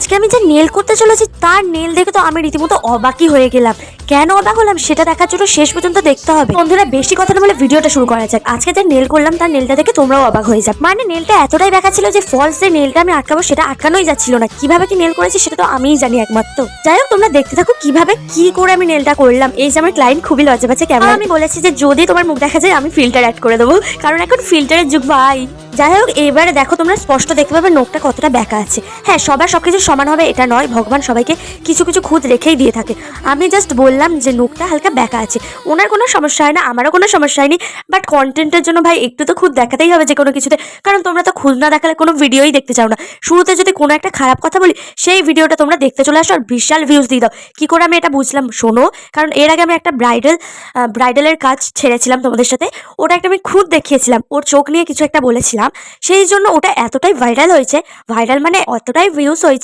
আজকে আমি যে নেল করতে চলেছি, তার নেল দেখে তো আমি রীতিমতো অবাকই হয়ে গেলাম। কেন অবাক হলাম? সেটা দেখার জন্য শেষ পর্যন্ত দেখতে হবে। বন্ধুরা, বেশি কথা না বলে ভিডিওটা শুরু করা যাক। আজকে যে নেল করলাম, তার নেলটা দেখে তোমরাও অবাক হয়ে যাবে। মানে নেলটা এতটাই দেখা ছিল যে ফলস যে নেলটা আমি আটকাবো, সেটা আটকানোই যাচ্ছিল না। কীভাবে কি নেল করেছি, সেটা তো আমিই জানি একমাত্র। যাই হোক, তোমরা দেখতে থাকো কীভাবে কি করে আমি নেলটা করলাম। এই যে আমার ক্লায়েন্ট খুবই লজ্জা পাচ্ছে কেমন? আমি বলেছি যে যদি তোমার মুখ দেখা যায়, আমি ফিল্টার অ্যাড করে দেবো। কারণ এখন ফিল্টারের যুগ, ভাই। যাই হোক, এবারে দেখো তোমরা স্পষ্ট দেখতে পাবে নোকটা কতটা ব্যাকা আছে। হ্যাঁ সবার সবকিছু সমান হবে, এটা নয়। ভগবান সবাইকে কিছু কিছু খুঁত রেখেই দিয়ে থাকে। আমি জাস্ট বললাম যে নোকটা হালকা ব্যাকা আছে। ওনার কোনো সমস্যা হয় না, আমারও কোনো সমস্যা হয়নি। বাট কন্টেন্টের জন্য ভাই, একটু তো খুদ দেখাতেই হবে যে কোনো কিছুতে। কারণ তোমরা তো খুদ না দেখালে কোনো ভিডিওই দেখতে চাও না। শুরুতে যদি কোনো একটা খারাপ কথা বলি, সেই ভিডিওটা তোমরা দেখতে চলে আসো আর বিশাল ভিউজ দিয়ে দাও। কি করে আমি এটা বুঝলাম? শোনো, কারণ এর আগে আমি একটা ব্রাইডাল ব্রাইডালের কাজ ছেড়েছিলাম তোমাদের সাথে। ওটা একটা আমি খুদ দেখিয়েছিলাম। ওর চোখ নিয়ে কিছু একটা বলেছিলাম। সেই জন্য ওটা এতটাই ভাইরাল হয়েছে। ভাইরাল মানে অতটাই ভিউজ হয়েছে।